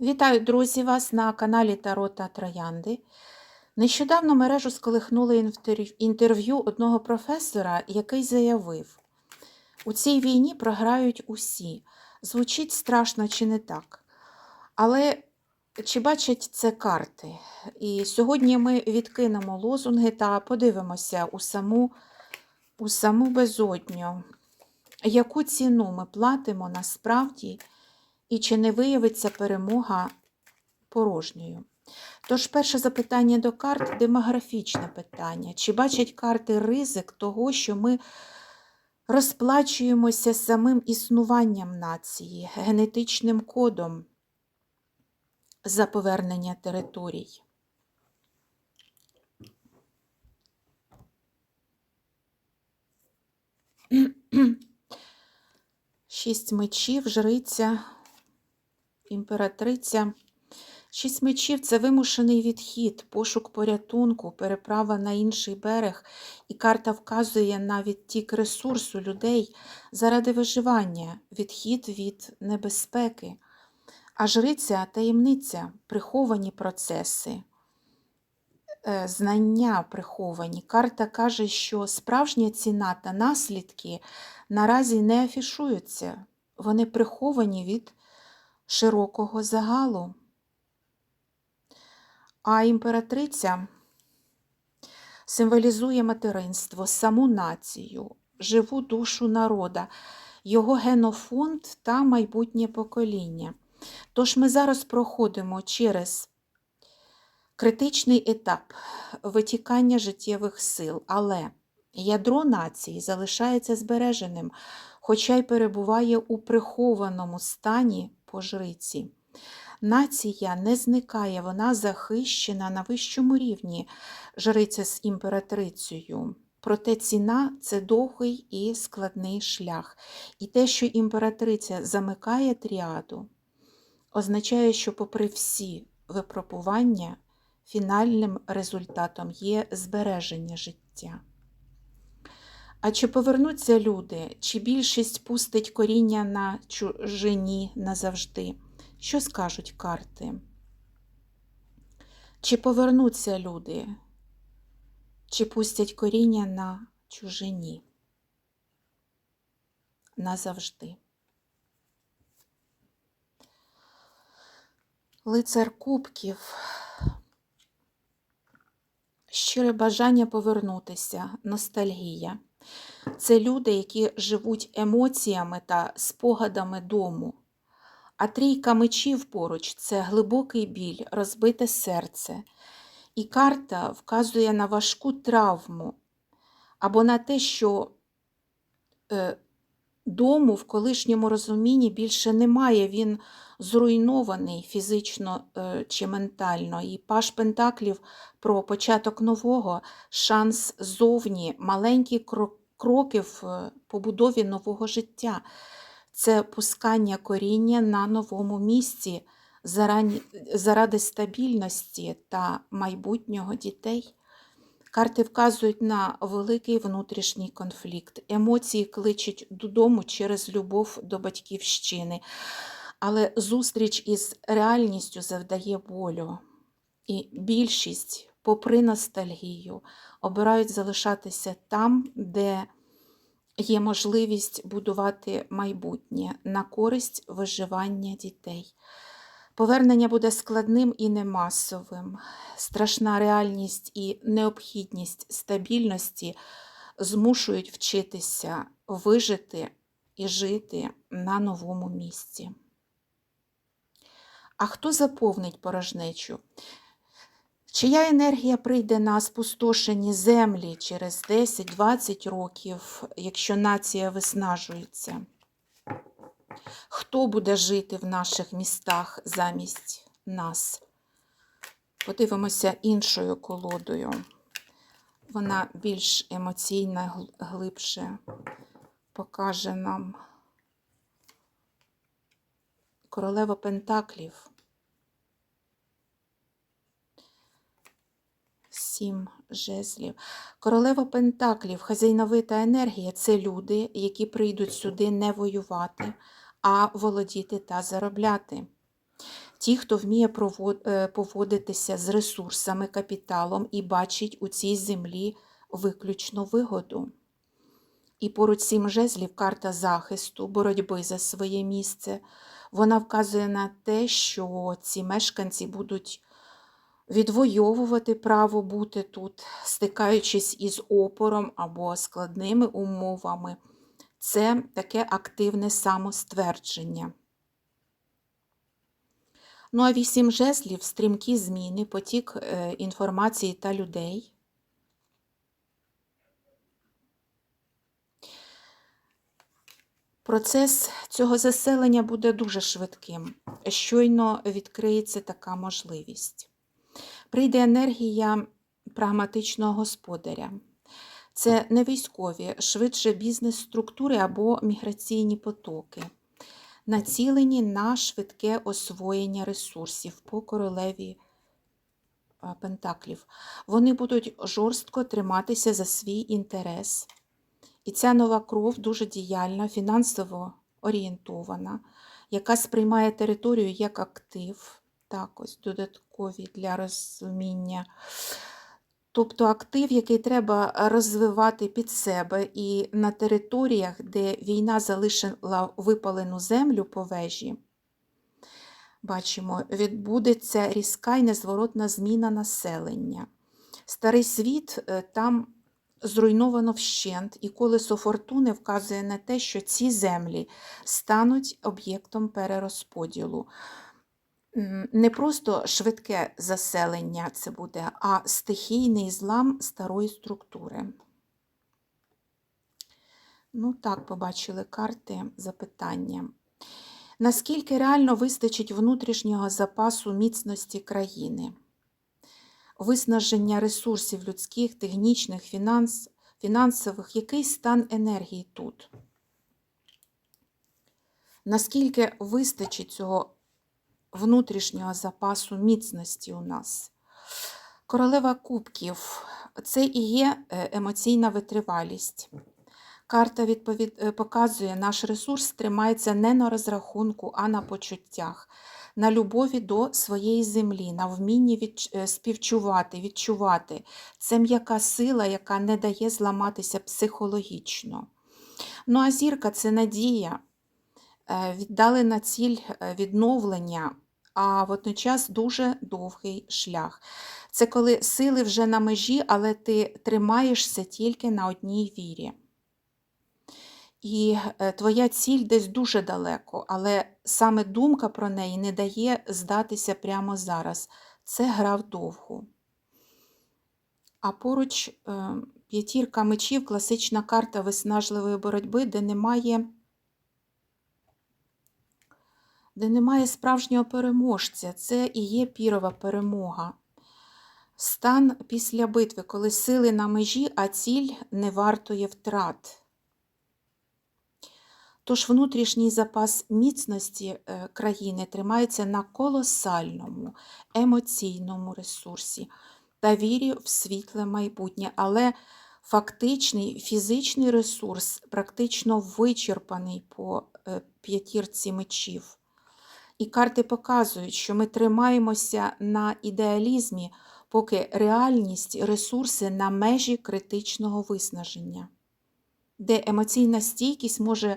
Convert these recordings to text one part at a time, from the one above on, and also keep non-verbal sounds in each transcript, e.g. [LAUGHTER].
Вітаю, друзі, вас на каналі Таро та Троянди. Нещодавно мережу сколихнуло інтер- інтерв'ю одного професора, який заявив: у цій війні програють усі. Звучить страшно чи не так. Але чи бачать це карти? І сьогодні ми відкинемо лозунги та подивимося у саму, у саму безодню, яку ціну ми платимо насправді і чи не виявиться перемога порожньою. Тож, перше запитання до карт демографічне питання. Чи бачать карти ризик того, що ми розплачуємося самим існуванням нації, генетичним кодом за повернення територій? Шість мечів, жриця, імператриця. Шість мечів це вимушений відхід, пошук порятунку, переправа на інший берег, і карта вказує на відтік ресурсу людей заради виживання, відхід від небезпеки. А жриця таємниця, приховані процеси, е, знання приховані. Карта каже, що справжня ціна та наслідки наразі не афішуються, вони приховані від широкого загалу. А імператриця символізує материнство, саму націю, живу душу народа, його генофонд та майбутнє покоління. Тож ми зараз проходимо через критичний етап витікання життєвих сил, але ядро нації залишається збереженим, хоча й перебуває у прихованому стані по жриці. Нація не зникає, вона захищена на вищому рівні, жриця з імператрицею. Проте ціна це довгий і складний шлях. І те, що імператриця замикає тріаду, означає, що, попри всі випробування, фінальним результатом є збереження життя. А чи повернуться люди, чи більшість пустить коріння на чужині назавжди? Що скажуть карти? Чи повернуться люди, чи пустять коріння на чужині? Назавжди. Лицар Кубків. Щире бажання повернутися, ностальгія. Це люди, які живуть емоціями та спогадами дому. А трійка мечів поруч це глибокий біль, розбите серце. І карта вказує на важку травму або на те, що е, дому в колишньому розумінні більше немає, він зруйнований фізично е, чи ментально. І паш Пентаклів про початок нового, шанс зовні, маленькі кроки в е, побудові нового життя це пускання коріння на новому місці заради стабільності та майбутнього дітей. Карти вказують на великий внутрішній конфлікт. Емоції кличуть додому через любов до батьківщини, але зустріч із реальністю завдає болю. І більшість, попри ностальгію, обирають залишатися там, де є можливість будувати майбутнє на користь виживання дітей. Повернення буде складним і немасовим. Страшна реальність і необхідність стабільності змушують вчитися вижити і жити на новому місці. А хто заповнить порожнечу? Чия енергія прийде на спустошені землі через 10-20 років, якщо нація виснажується? Хто буде жити в наших містах замість нас? Подивимося іншою колодою. Вона більш емоційна, глибше покаже нам королева Пентаклів. Сім жезлів. Королева Пентаклів, хазяйновита енергія це люди, які прийдуть сюди не воювати, а володіти та заробляти. ті, хто вміє е, поводитися з ресурсами, капіталом і бачить у цій землі виключно вигоду. І поруч сім жезлів карта захисту, боротьби за своє місце. Вона вказує на те, що ці мешканці будуть відвоювати право бути тут, стикаючись із опором або складними умовами. Це таке активне самоствердження. Ну а вісім жезлів стрімкі зміни, потік е, інформації та людей. Процес цього заселення буде дуже швидким. Щойно відкриється така можливість. Прийде енергія прагматичного господаря. Це не військові, швидше бізнес-структури або міграційні потоки, націлені на швидке освоєння ресурсів по королеві Пентаклів. Вони будуть жорстко триматися за свій інтерес. І ця нова кров дуже діяльна, фінансово орієнтована, яка сприймає територію як актив, так ось додаткові для розуміння. Тобто актив, який треба розвивати під себе, і на територіях, де війна залишила випалену землю по вежі, бачимо, відбудеться різка і незворотна зміна населення. Старий світ е, там зруйновано вщент, і колесо фортуни вказує на те, що ці землі стануть об'єктом перерозподілу. Не просто швидке заселення це буде, а стихійний злам старої структури. Ну, так, побачили карти запитання. Наскільки реально вистачить внутрішнього запасу міцності країни? Виснаження ресурсів людських, технічних, фінанс, фінансових, який стан енергії тут? Наскільки вистачить цього внутрішнього запасу міцності у нас? Королева кубків це і є е, емоційна витривалість. Карта відповід... е, показує, наш ресурс тримається не на розрахунку, а на почуттях, на любові до своєї землі, на вмінні від... е, співчувати, відчувати. Це м'яка сила, яка не дає зламатися психологічно. Ну а зірка це надія, е, віддалена ціль е, відновлення, а водночас дуже довгий шлях. Це коли сили вже на межі, але ти тримаєшся тільки на одній вірі. І е, твоя ціль десь дуже далеко, але саме думка про неї не дає здатися прямо зараз. Це гра вдовгу. А поруч п'ятірка мечів, класична карта виснажливої боротьби, де немає, де немає справжнього переможця. Це і є пірова перемога. Стан після битви, коли сили на межі, а ціль не вартує втрат. Тож внутрішній запас міцності е, країни тримається на колосальному емоційному ресурсі та вірі в світле майбутнє, але фактичний фізичний ресурс практично вичерпаний по е, п'ятірці мечів. І карти показують, що ми тримаємося на ідеалізмі, поки реальність, ресурси на межі критичного виснаження, де емоційна стійкість може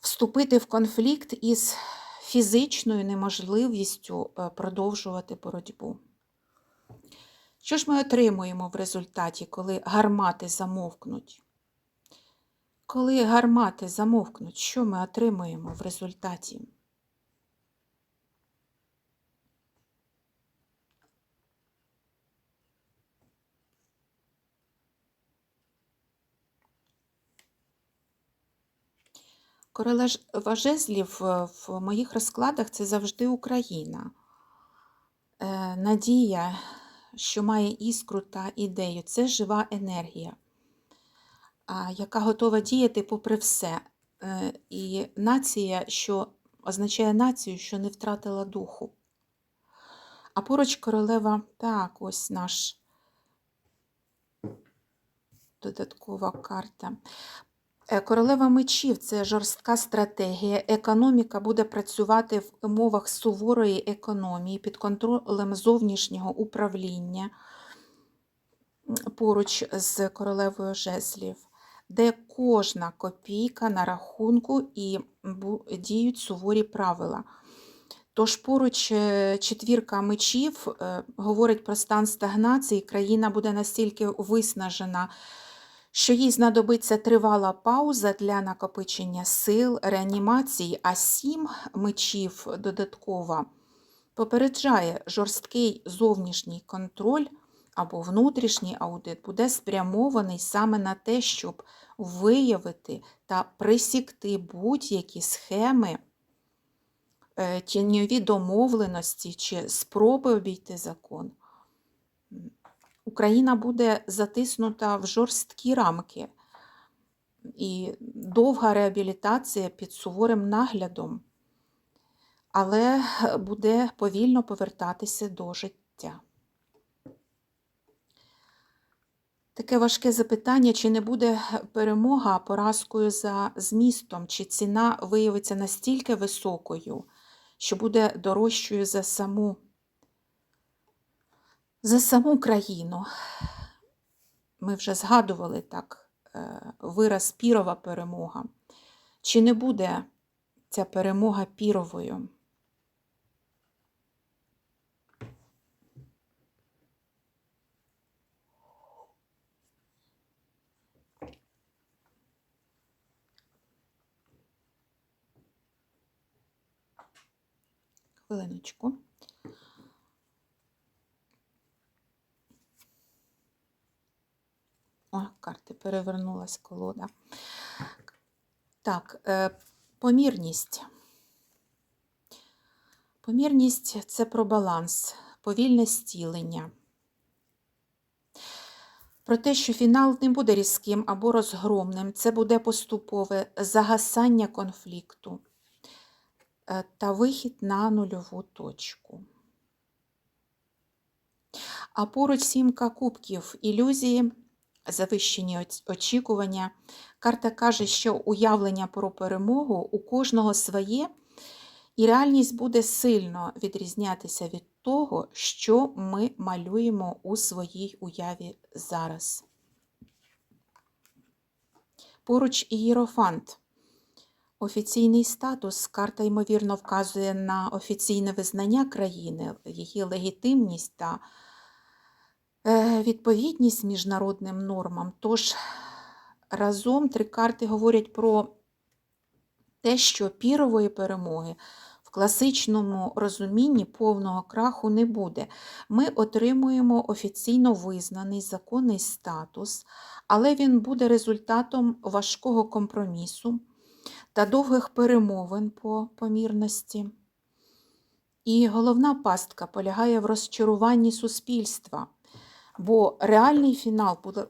вступити в конфлікт із фізичною неможливістю е, продовжувати боротьбу. Що ж ми отримуємо в результаті, коли гармати замовкнуть? Коли гармати замовкнуть, що ми отримуємо в результаті? Королева жезлів е, в моїх розкладах це завжди Україна. Е, Надія, що має іскру та ідею, це жива енергія, яка готова діяти попри все. Е, І нація, що означає націю, що не втратила духу. А поруч королева, так, ось наш додаткова карта. Е, Королева мечів це жорстка стратегія. Економіка буде працювати в умовах суворої економії під контролем зовнішнього управління поруч з королевою жезлів, де кожна копійка на рахунку і діють суворі правила. Тож поруч е, четвірка мечів е, говорить про стан стагнації. Країна буде настільки виснажена, що їй знадобиться тривала пауза для накопичення сил, реанімації, а сім мечів додатково попереджає жорсткий зовнішній контроль або внутрішній аудит буде спрямований саме на те, щоб виявити та присікти будь-які схеми е, тіньові домовленості чи спроби обійти закон. Україна буде затиснута в жорсткі рамки і довга реабілітація під суворим наглядом, але е, буде повільно повертатися до життя. Таке важке запитання, чи не буде перемога поразкою за змістом, чи ціна виявиться настільки високою, що буде дорожчою за саму, за саму країну. Ми вже згадували так е, вираз пірова перемога. Чи не буде ця перемога піровою? Хвилиночку. О, карти перевернулась колода. Так, е, помірність. Помірність це про баланс, повільне стілення. Про те, що фінал не буде різким або розгромним, це буде поступове загасання конфлікту е, та вихід на нульову точку. А поруч сімка кубків, ілюзії, завищені очікування. Карта каже, що уявлення про перемогу у кожного своє, і реальність буде сильно відрізнятися від того, що ми малюємо у своїй уяві зараз. Поруч ієрофант. Офіційний статус карта, ймовірно, вказує на офіційне визнання країни, її легітимність та відповідність міжнародним нормам. Тож разом три карти говорять про те, що пірової перемоги в класичному розумінні повного краху не буде. Ми отримуємо офіційно визнаний законний статус, але він буде результатом важкого компромісу та довгих перемовин по помірності. І головна пастка полягає в розчаруванні суспільства, бо реальний фінал буде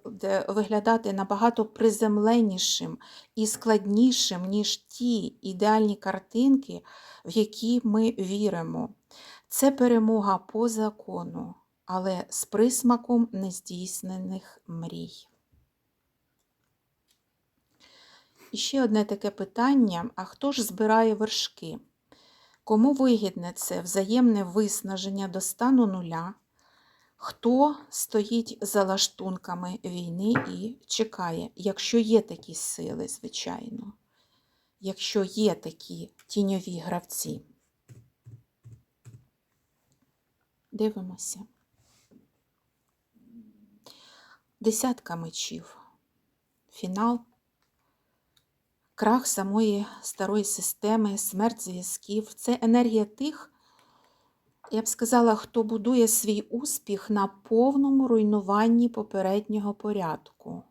виглядати набагато приземленішим і складнішим, ніж ті ідеальні картинки, в які ми віримо. Це перемога по закону, але з присмаком нездійснених мрій. І ще одне таке питання: а хто ж збирає вершки? Кому вигідне це взаємне виснаження до стану нуля? Хто стоїть за лаштунками війни і чекає, якщо є такі сили, звичайно, якщо є такі тіньові гравці? Дивимося. Десятка мечів. Фінал. Крах самої старої системи, смерть зв'язків це енергія тих, я б сказала, хто будує свій успіх на повному руйнуванні попереднього порядку.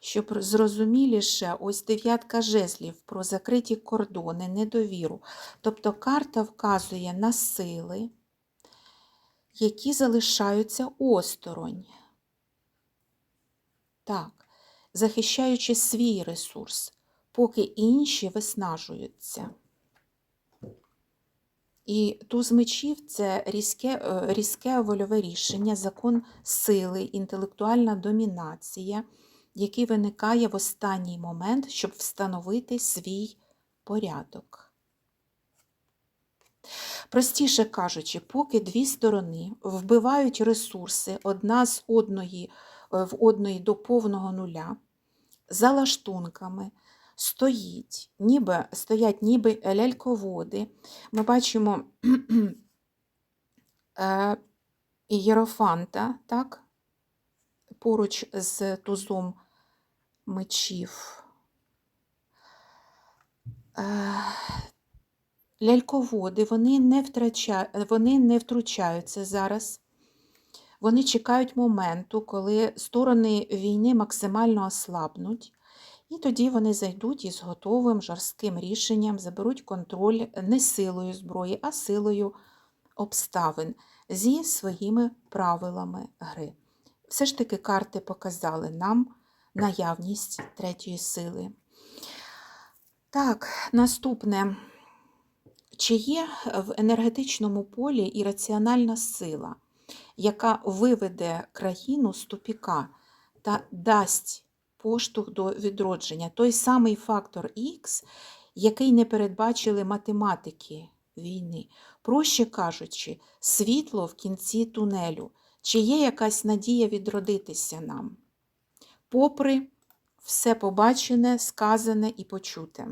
Щоб зрозуміліше, ось дев'ятка жезлів про закриті кордони, недовіру. Тобто карта вказує на сили, які залишаються осторонь. Так захищаючи свій ресурс, поки інші виснажуються. І туз мечів це різке, е, різке вольове рішення, закон сили, інтелектуальна домінація, який виникає в останній момент, щоб встановити свій порядок. Простіше кажучи, поки дві сторони вбивають ресурси одна з одної е, в одної до повного нуля, за лаштунками стоїть, ніби, стоять ніби ляльководи. Ми бачимо [CLEARS THROAT] е, Єрофанта, так? поруч з тузом мечів. Е, Ляльководи, вони не, втрача... вони не втручаються зараз. Вони чекають моменту, коли сторони війни максимально ослабнуть, і тоді вони зайдуть із готовим жорстким рішенням, заберуть контроль не силою зброї, а силою обставин зі своїми правилами гри. Все ж таки карти показали нам наявність третьої сили. Так, наступне. Чи є в енергетичному полі ірраціональна сила, яка виведе країну з тупіка та дасть поштовх до відродження? Той самий фактор Х, який не передбачили математики війни. Проще кажучи, світло в кінці тунелю. Чи є якась надія відродитися нам? Попри все побачене, сказане і почуте.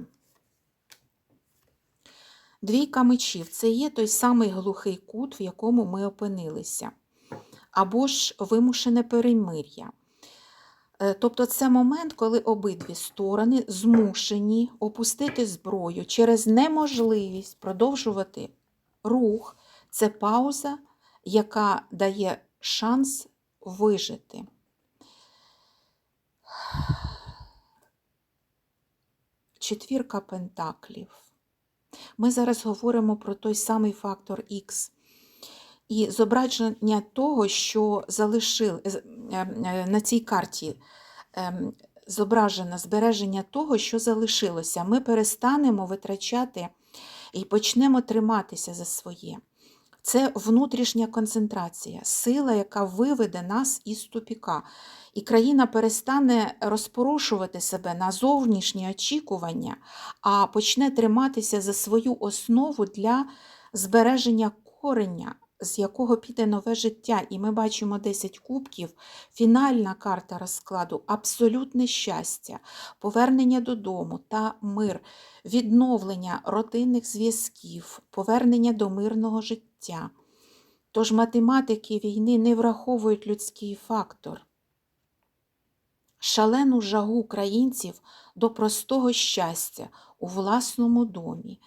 Двійка мечів це є той самий глухий кут, в якому ми опинилися, або ж вимушене перемир'я. Е, Тобто це момент, коли обидві сторони змушені опустити зброю через неможливість продовжувати рух. Це пауза, яка дає шанс вижити. Четвірка пентаклів. Ми зараз говоримо про той самий фактор Х. І зображення того, що залишили на цій карті ем, зображено збереження того, що залишилося. Ми перестанемо витрачати і почнемо триматися за своє. Це внутрішня концентрація, сила, яка виведе нас із тупіка. І країна перестане розпорушувати себе на зовнішні очікування, а почне триматися за свою основу для збереження корення, з якого піде нове життя. І ми бачимо 10 кубків, фінальна карта розкладу, абсолютне щастя, повернення додому та мир, відновлення родинних зв'язків, повернення до мирного життя. Тож математики війни не враховують людський фактор. Шалену жагу українців до простого щастя у власному домі.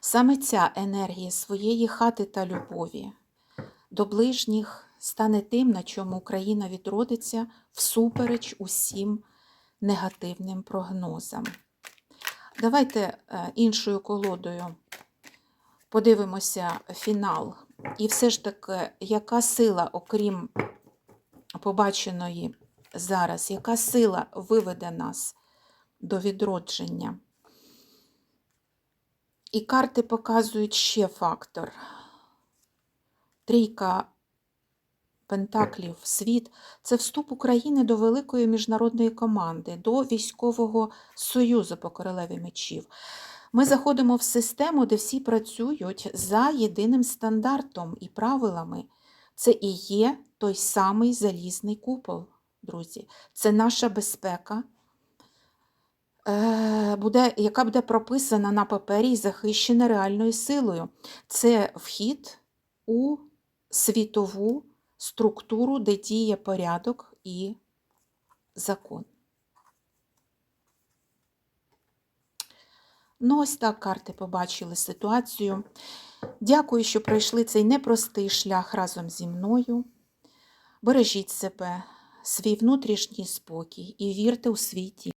Саме ця енергія своєї хати та любові до ближніх стане тим, на чому Україна відродиться всупереч усім негативним прогнозам. Давайте е, іншою колодою подивимося фінал. І все ж таки, яка сила, окрім побаченої зараз, яка сила виведе нас до відродження? І карти показують ще фактор. Трійка Пентаклів, світ це вступ України до великої міжнародної команди, до військового союзу по королеві мечів. Ми заходимо в систему, де всі працюють за єдиним стандартом і правилами. Це і є той самий залізний купол, друзі. Це наша безпека, е, буде, яка буде прописана на папері і захищена реальною силою. Це вхід у світову структуру, де діє порядок і закон. Ну, ось так карти побачили ситуацію. Дякую, що пройшли цей непростий шлях разом зі мною. Бережіть себе, свій внутрішній спокій і вірте у свій ті.